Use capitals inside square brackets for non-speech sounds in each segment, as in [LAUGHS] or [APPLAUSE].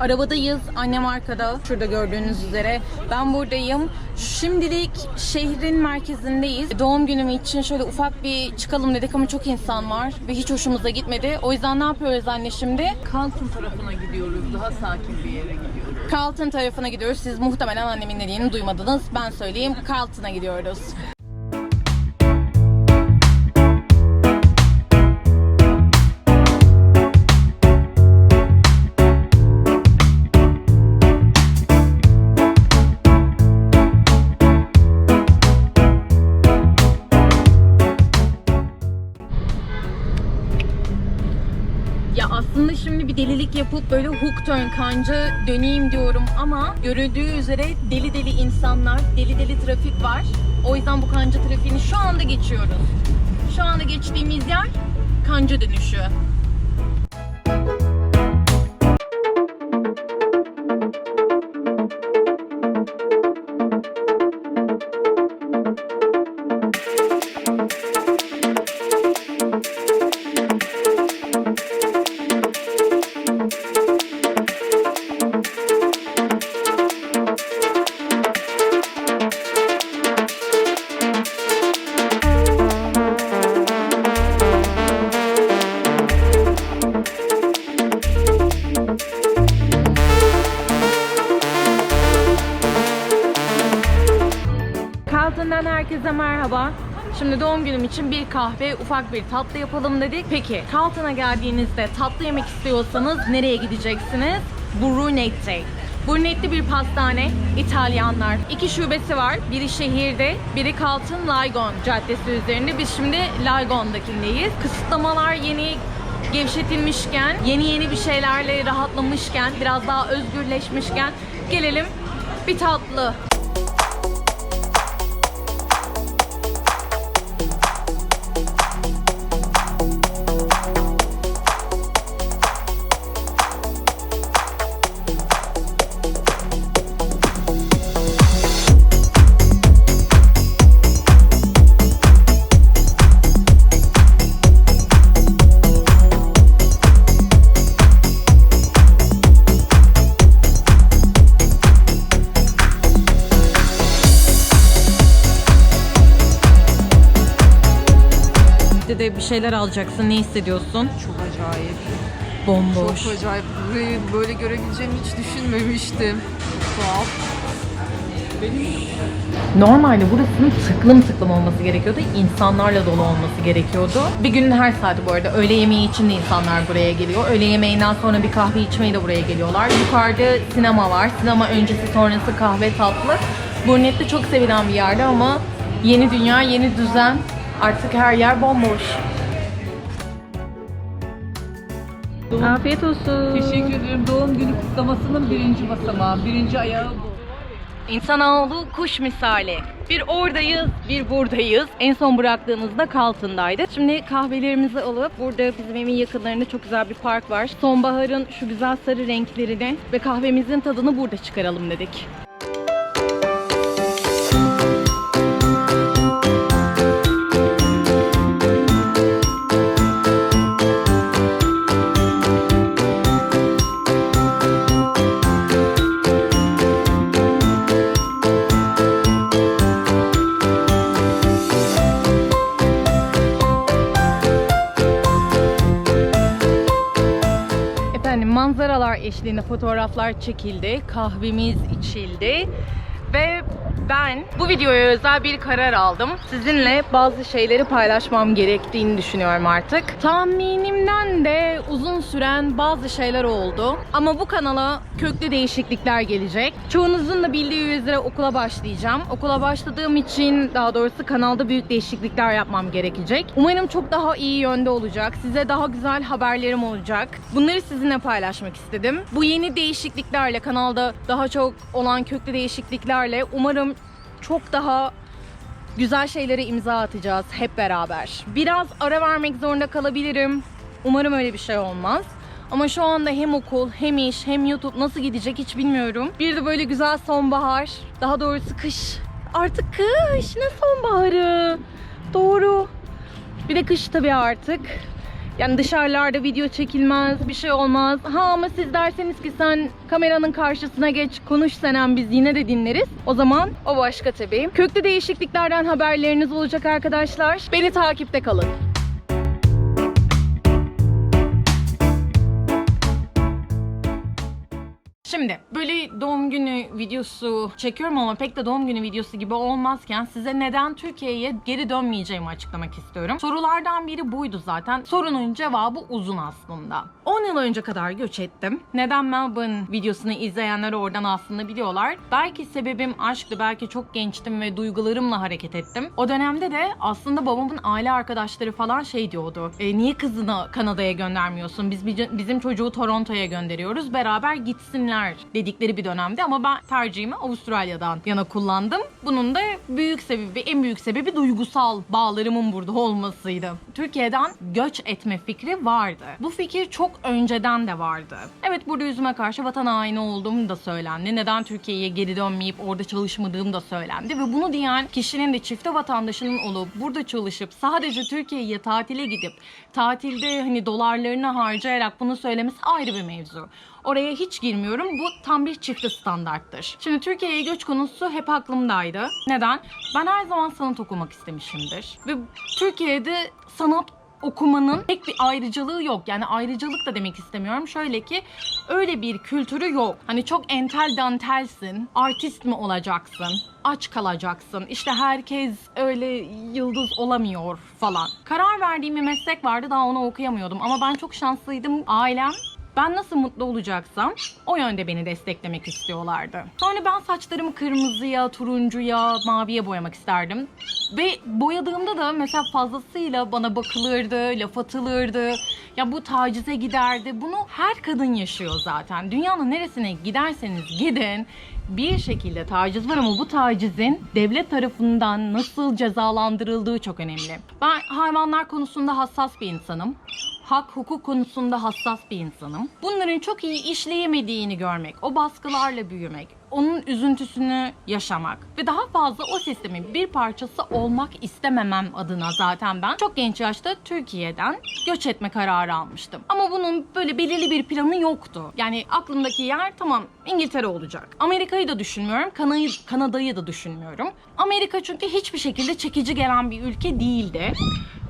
Arabadayız. Annem arkada. Şurada gördüğünüz üzere. Ben buradayım. Şimdilik şehrin merkezindeyiz. Doğum günüm için şöyle ufak bir çıkalım dedik ama çok insan var ve hiç hoşumuza gitmedi. O yüzden ne yapıyoruz anne şimdi? Carlton tarafına gidiyoruz. Daha sakin bir yere gidiyoruz. Carlton tarafına gidiyoruz. Siz muhtemelen annemin dediğini duymadınız. Ben söyleyeyim. Carlton'a gidiyoruz. Ya aslında şimdi bir delilik yapıp böyle hook turn kanca döneyim diyorum ama görüldüğü üzere deli deli insanlar, deli deli trafik var. O yüzden bu kanca trafiğini şu anda geçiyoruz. Şu anda geçtiğimiz yer kanca dönüşü. Herkese merhaba. Şimdi doğum günüm için bir kahve, ufak bir tatlı yapalım dedik. Peki, Carlton'a geldiğinizde tatlı yemek istiyorsanız nereye gideceksiniz? Brunetti. Brunetti bir pastane, İtalyanlar. İki şubesi var. Biri şehirde, biri Carlton Lygon Caddesi üzerinde. Biz şimdi Lygon'dakindeyiz. Kısıtlamalar yeni gevşetilmişken, yeni yeni bir şeylerle rahatlamışken, biraz daha özgürleşmişken gelelim bir tatlı şeyler alacaksın. Ne hissediyorsun? Çok acayip. Bomboş. Çok acayip. Burayı böyle görebileceğimi hiç düşünmemiştim. Tuhaf. Benim Normalde burasının tıklım tıklım olması gerekiyordu. İnsanlarla dolu olması gerekiyordu. Bir günün her saati bu arada. Öğle yemeği için de insanlar buraya geliyor. Öğle yemeğinden sonra bir kahve içmeye de buraya geliyorlar. Yukarıda sinema var. Sinema öncesi sonrası kahve tatlı. Burnet'te çok sevilen bir yerde ama yeni dünya, yeni düzen. Artık her yer bomboş. Afiyet olsun. teşekkür ederim. Doğum günü kutlamasının birinci basamağı, birinci ayağı bu. İnsanoğlu kuş misali. Bir oradayız, bir buradayız. En son bıraktığınızda Kaltın'daydı. Şimdi kahvelerimizi alıp burada bizim evin yakınlarında çok güzel bir park var. Sonbaharın şu güzel sarı renklerini ve kahvemizin tadını burada çıkaralım dedik. Manzaralar eşliğinde fotoğraflar çekildi, kahvemiz içildi ve ben bu videoya özel bir karar aldım. Sizinle bazı şeyleri paylaşmam gerektiğini düşünüyorum artık. Tahminimden de uzun süren bazı şeyler oldu. Ama bu kanala köklü değişiklikler gelecek. Çoğunuzun da bildiği üzere okula başlayacağım. Okula başladığım için daha doğrusu kanalda büyük değişiklikler yapmam gerekecek. Umarım çok daha iyi yönde olacak. Size daha güzel haberlerim olacak. Bunları sizinle paylaşmak istedim. Bu yeni değişikliklerle kanalda daha çok olan köklü değişikliklerle umarım çok daha güzel şeylere imza atacağız hep beraber. Biraz ara vermek zorunda kalabilirim. Umarım öyle bir şey olmaz. Ama şu anda hem okul, hem iş, hem YouTube nasıl gidecek hiç bilmiyorum. Bir de böyle güzel sonbahar, daha doğrusu kış. Artık kış, ne sonbaharı? Doğru. Bir de kış tabii artık. Yani dışarılarda video çekilmez, bir şey olmaz. Ha ama siz derseniz ki sen kameranın karşısına geç, konuş Senem biz yine de dinleriz. O zaman o başka tabii. Köklü değişikliklerden haberleriniz olacak arkadaşlar. Beni takipte kalın. Şimdi böyle doğum günü videosu çekiyorum ama pek de doğum günü videosu gibi olmazken size neden Türkiye'ye geri dönmeyeceğimi açıklamak istiyorum. Sorulardan biri buydu zaten. Sorunun cevabı uzun aslında. 10 yıl önce kadar göç ettim. Neden Melbourne videosunu izleyenler oradan aslında biliyorlar. Belki sebebim aşktı, belki çok gençtim ve duygularımla hareket ettim. O dönemde de aslında babamın aile arkadaşları falan şey diyordu. "E, niye kızını Kanada'ya göndermiyorsun? Biz bizim çocuğu Toronto'ya gönderiyoruz. Beraber gitsinler dedikleri bir dönemde ama ben tercihimi Avustralya'dan yana kullandım. Bunun da büyük sebebi, en büyük sebebi duygusal bağlarımın burada olmasıydı. Türkiye'den göç etme fikri vardı. Bu fikir çok önceden de vardı. Evet burada yüzüme karşı vatan haini olduğum da söylendi. Neden Türkiye'ye geri dönmeyip orada çalışmadığım da söylendi. Ve bunu diyen kişinin de çifte vatandaşının olup burada çalışıp sadece Türkiye'ye tatile gidip tatilde hani dolarlarını harcayarak bunu söylemesi ayrı bir mevzu. Oraya hiç girmiyorum. Bu tam bir çifte standarttır. Şimdi Türkiye'ye göç konusu hep aklımdaydı. Neden? Ben her zaman sanat okumak istemişimdir. Ve Türkiye'de sanat okumanın pek bir ayrıcalığı yok. Yani ayrıcalık da demek istemiyorum. Şöyle ki öyle bir kültürü yok. Hani çok entel dantelsin, artist mi olacaksın? aç kalacaksın. İşte herkes öyle yıldız olamıyor falan. Karar verdiğim bir meslek vardı daha onu okuyamıyordum ama ben çok şanslıydım. Ailem ben nasıl mutlu olacaksam o yönde beni desteklemek istiyorlardı. Sonra ben saçlarımı kırmızıya, turuncuya, maviye boyamak isterdim. Ve boyadığımda da mesela fazlasıyla bana bakılırdı, laf atılırdı. Ya bu tacize giderdi. Bunu her kadın yaşıyor zaten. Dünyanın neresine giderseniz gidin bir şekilde taciz var ama bu tacizin devlet tarafından nasıl cezalandırıldığı çok önemli. Ben hayvanlar konusunda hassas bir insanım hak hukuk konusunda hassas bir insanım. Bunların çok iyi işleyemediğini görmek, o baskılarla büyümek, onun üzüntüsünü yaşamak ve daha fazla o sistemin bir parçası olmak istememem adına zaten ben çok genç yaşta Türkiye'den göç etme kararı almıştım. Ama bunun böyle belirli bir planı yoktu. Yani aklımdaki yer tamam İngiltere olacak. Amerika'yı da düşünmüyorum, Kanada'yı, Kanada'yı da düşünmüyorum. Amerika çünkü hiçbir şekilde çekici gelen bir ülke değildi.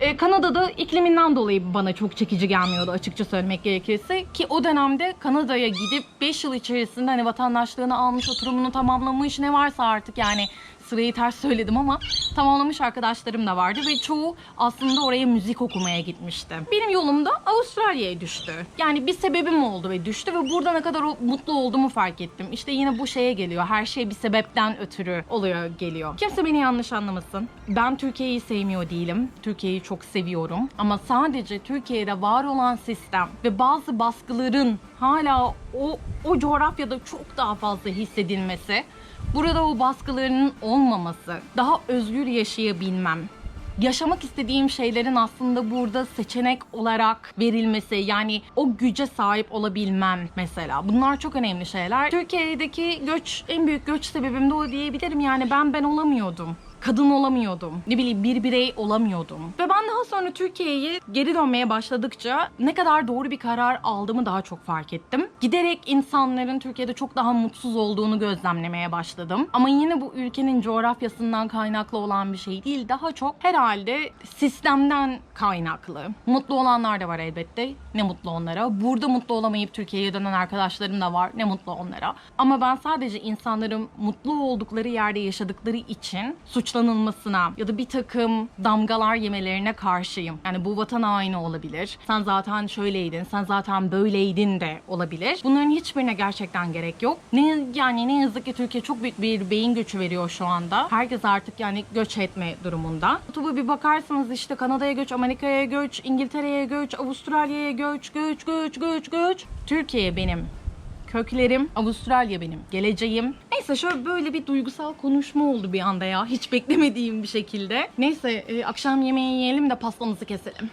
Ee, Kanada'da ikliminden dolayı bana çok çekici gelmiyordu açıkça söylemek gerekirse. Ki o dönemde Kanada'ya gidip 5 yıl içerisinde hani vatandaşlığını almış, oturumunu tamamlamış ne varsa artık yani sırayı ters söyledim ama tamamlamış arkadaşlarım da vardı ve çoğu aslında oraya müzik okumaya gitmişti. Benim yolum da Avustralya'ya düştü. Yani bir sebebim oldu ve düştü ve burada ne kadar mutlu olduğumu fark ettim. İşte yine bu şeye geliyor. Her şey bir sebepten ötürü oluyor geliyor. Kimse beni yanlış anlamasın. Ben Türkiye'yi sevmiyor değilim. Türkiye'yi çok seviyorum. Ama sadece Türkiye'de var olan sistem ve bazı baskıların hala o, o coğrafyada çok daha fazla hissedilmesi Burada o baskılarının olmaması, daha özgür yaşayabilmem, yaşamak istediğim şeylerin aslında burada seçenek olarak verilmesi yani o güce sahip olabilmem mesela. Bunlar çok önemli şeyler. Türkiye'deki göç en büyük göç sebebim de o diyebilirim. Yani ben ben olamıyordum kadın olamıyordum. Ne bileyim bir birey olamıyordum. Ve ben daha sonra Türkiye'ye geri dönmeye başladıkça ne kadar doğru bir karar aldığımı daha çok fark ettim. Giderek insanların Türkiye'de çok daha mutsuz olduğunu gözlemlemeye başladım. Ama yine bu ülkenin coğrafyasından kaynaklı olan bir şey değil. Daha çok herhalde sistemden kaynaklı. Mutlu olanlar da var elbette. Ne mutlu onlara. Burada mutlu olamayıp Türkiye'ye dönen arkadaşlarım da var. Ne mutlu onlara. Ama ben sadece insanların mutlu oldukları yerde yaşadıkları için suç suçlanılmasına ya da bir takım damgalar yemelerine karşıyım. Yani bu vatan haini olabilir. Sen zaten şöyleydin, sen zaten böyleydin de olabilir. Bunların hiçbirine gerçekten gerek yok. Ne yani ne yazık ki Türkiye çok büyük bir beyin göçü veriyor şu anda. Herkes artık yani göç etme durumunda. YouTube'a bir bakarsanız işte Kanada'ya göç, Amerika'ya göç, İngiltere'ye göç, Avustralya'ya göç, göç, göç, göç, göç. Türkiye benim köklerim, Avustralya benim geleceğim. Neyse şöyle böyle bir duygusal konuşma oldu bir anda ya. Hiç beklemediğim bir şekilde. Neyse e, akşam yemeği yiyelim de pastamızı keselim.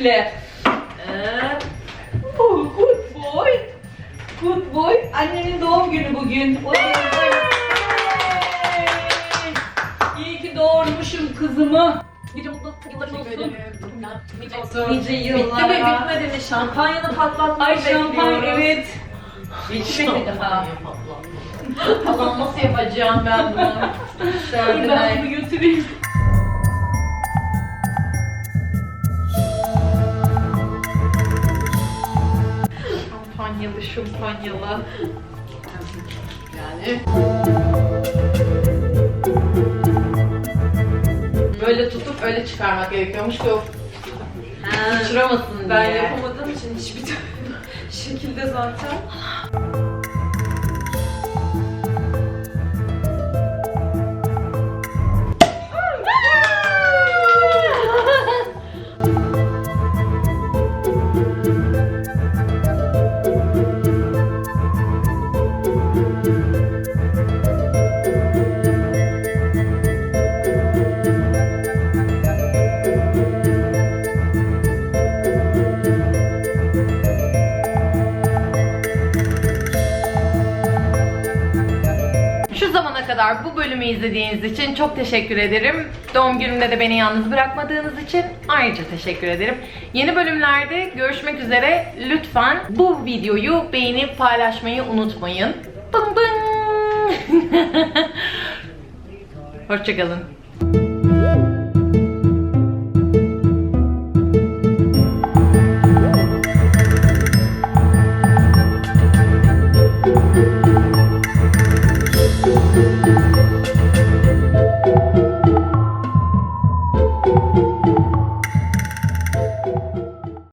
Üfle. Oh, good boy. Good boy. Annenin doğum günü bugün. Oy, oy. İyi ki doğurmuşum kızımı. Nice mutlu yılların olsun. Nice Bitti yıllara. mi bitmedi mi şampanyanı patlatmayı Ay şampanya evet. Bitmedi daha. Allah'ım [LAUGHS] nasıl yapacağım ben bunu? Şöyle. ben bunu götüreyim. Şampanyalı. Yani. Böyle tutup öyle çıkarmak gerekiyormuş ki o kaçıramasın Ben diye. yapamadığım için hiçbir [LAUGHS] şekilde zaten. Kadar bu bölümü izlediğiniz için çok teşekkür ederim. Doğum günümde de beni yalnız bırakmadığınız için ayrıca teşekkür ederim. Yeni bölümlerde görüşmek üzere. Lütfen bu videoyu beğenip paylaşmayı unutmayın. Bım bım. [LAUGHS] Hoşçakalın.